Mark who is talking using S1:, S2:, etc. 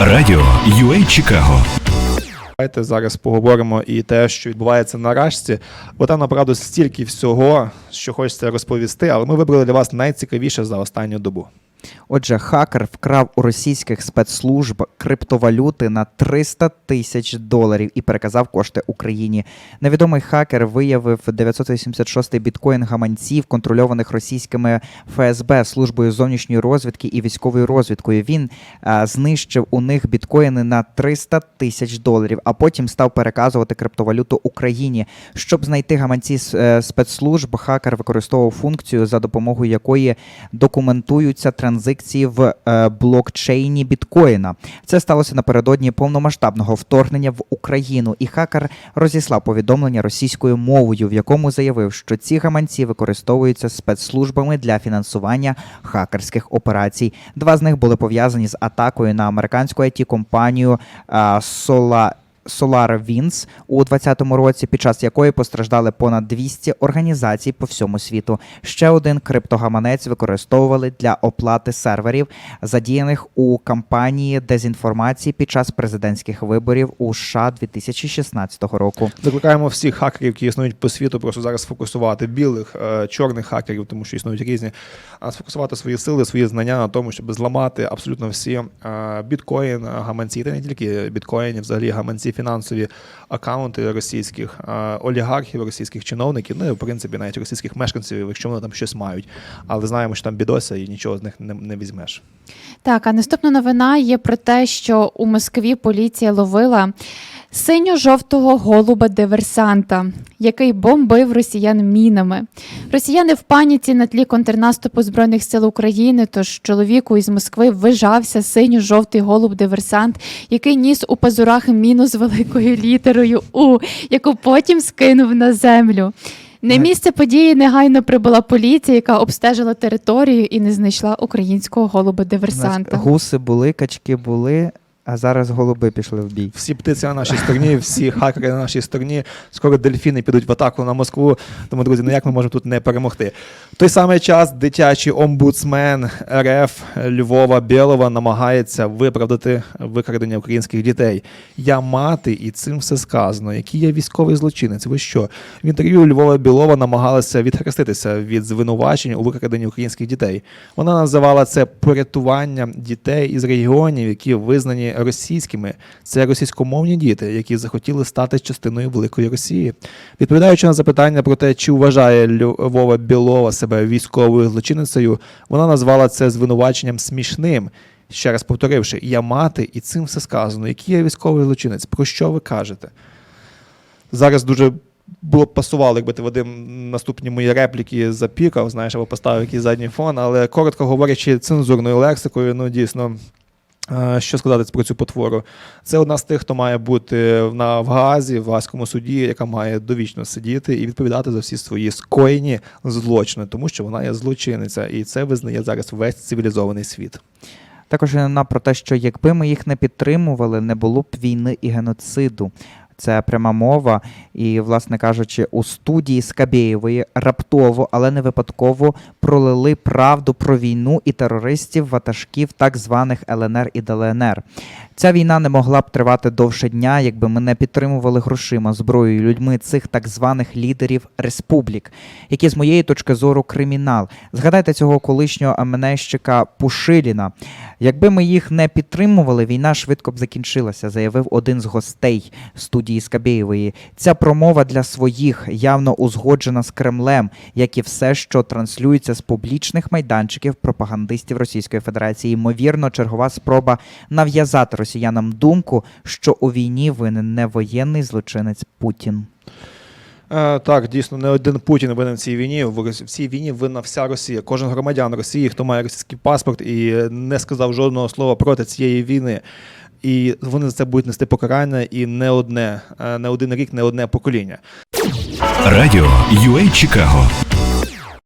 S1: Радіо UA Чикаго
S2: Давайте зараз поговоримо і те, що відбувається на Рашці, бо там направду стільки всього, що хочеться розповісти, але ми вибрали для вас найцікавіше за останню добу.
S3: Отже, хакер вкрав у російських спецслужб криптовалюти на 300 тисяч доларів і переказав кошти Україні. Невідомий хакер виявив 986 біткоін гаманців, контрольованих російськими ФСБ службою зовнішньої розвідки і військовою розвідкою. Він е, знищив у них біткоїни на 300 тисяч доларів, а потім став переказувати криптовалюту Україні. Щоб знайти гаманці е, спецслужб, хакер використовував функцію, за допомогою якої документуються транзакції в е, блокчейні біткоїна. Це сталося напередодні повномасштабного вторгнення в Україну, і хакер розіслав повідомлення російською мовою, в якому заявив, що ці гаманці використовуються спецслужбами для фінансування хакерських операцій. Два з них були пов'язані з атакою на американську it компанію Sola. SolarWinds у 2020 році, під час якої постраждали понад 200 організацій по всьому світу. Ще один криптогаманець використовували для оплати серверів, задіяних у кампанії дезінформації під час президентських виборів у США 2016 року.
S2: Закликаємо всіх хакерів, які існують по світу, просто зараз сфокусувати білих, е, чорних хакерів, тому що існують різні, а сфокусувати свої сили, свої знання на тому, щоб зламати абсолютно всі е, біткоін, е, гаманці, та не тільки біткоїни, взагалі гаманці, фінансові акаунти російських е, олігархів, російських чиновників, ну і в принципі навіть російських мешканців, якщо вони там щось мають. Але знаємо, що там бідося і нічого з них не, не візьмеш.
S4: Так, а наступна новина є про те, що у Москві поліція ловила синьо-жовтого голуба диверсанта, який бомбив росіян мінами. Росіяни в паніці на тлі контрнаступу збройних сил України. Тож чоловіку із Москви вижався синьо-жовтий голуб диверсант, який ніс у пазурах міну з великою літерою У, яку потім скинув на землю. На місце події негайно прибула поліція, яка обстежила територію і не знайшла українського голуба диверсанта.
S3: Гуси були, качки були, а зараз голуби пішли в бій.
S2: Всі птиці на нашій стороні, всі хакери на нашій стороні. Скоро дельфіни підуть в атаку на Москву. Тому, друзі, ну як ми можемо тут не перемогти? Той самий час дитячий омбудсмен РФ Львова Білова намагається виправдати викрадення українських дітей. Я мати, і цим все сказано. Який я військовий злочинець? Ви що? В інтерв'ю Львова Білова намагалася відхреститися від звинувачень у викраденні українських дітей. Вона називала це порятування дітей із регіонів, які визнані російськими. Це російськомовні діти, які захотіли стати частиною великої Росії. Відповідаючи на запитання про те, чи вважає Львова Білова себе військовою злочинницею, вона назвала це звинуваченням смішним. Ще раз повторивши, я мати, і цим все сказано. Який я військовий злочинець? Про що ви кажете? Зараз дуже було б пасувало, якби ти Вадим наступні мої репліки запікав, знаєш, або поставив якийсь задній фон, але коротко говорячи, цензурною лексикою, ну дійсно. Е, Що сказати про цю потвору? Це одна з тих, хто має бути на в Газі, в Гаазькому суді, яка має довічно сидіти і відповідати за всі свої скоєні злочини, тому що вона є злочинниця, і це визнає зараз весь цивілізований світ.
S3: Також вона про те, що якби ми їх не підтримували, не було б війни і геноциду. Це пряма мова, і, власне кажучи, у студії Скабєєвої раптово, але не випадково пролили правду про війну і терористів ватажків так званих ЛНР і ДЛНР. Ця війна не могла б тривати довше дня, якби ми не підтримували грошима, зброєю, людьми цих так званих лідерів республік, які з моєї точки зору кримінал. Згадайте цього колишнього МНЩика Пушиліна. Якби ми їх не підтримували, війна швидко б закінчилася, заявив один з гостей студії Скабєєвої. Ця промова для своїх явно узгоджена з Кремлем, як і все, що транслюється з публічних майданчиків пропагандистів Російської Федерації. Ймовірно, чергова спроба нав'язати росіянам думку, що у війні винен не воєнний злочинець Путін.
S2: Е, так, дійсно, не один Путін винен в цій війні. В цій війні винна вся Росія. Кожен громадян Росії, хто має російський паспорт і не сказав жодного слова проти цієї війни. І вони за це будуть нести покарання і не одне, е, не один рік, не одне покоління.
S1: Радіо UA Чикаго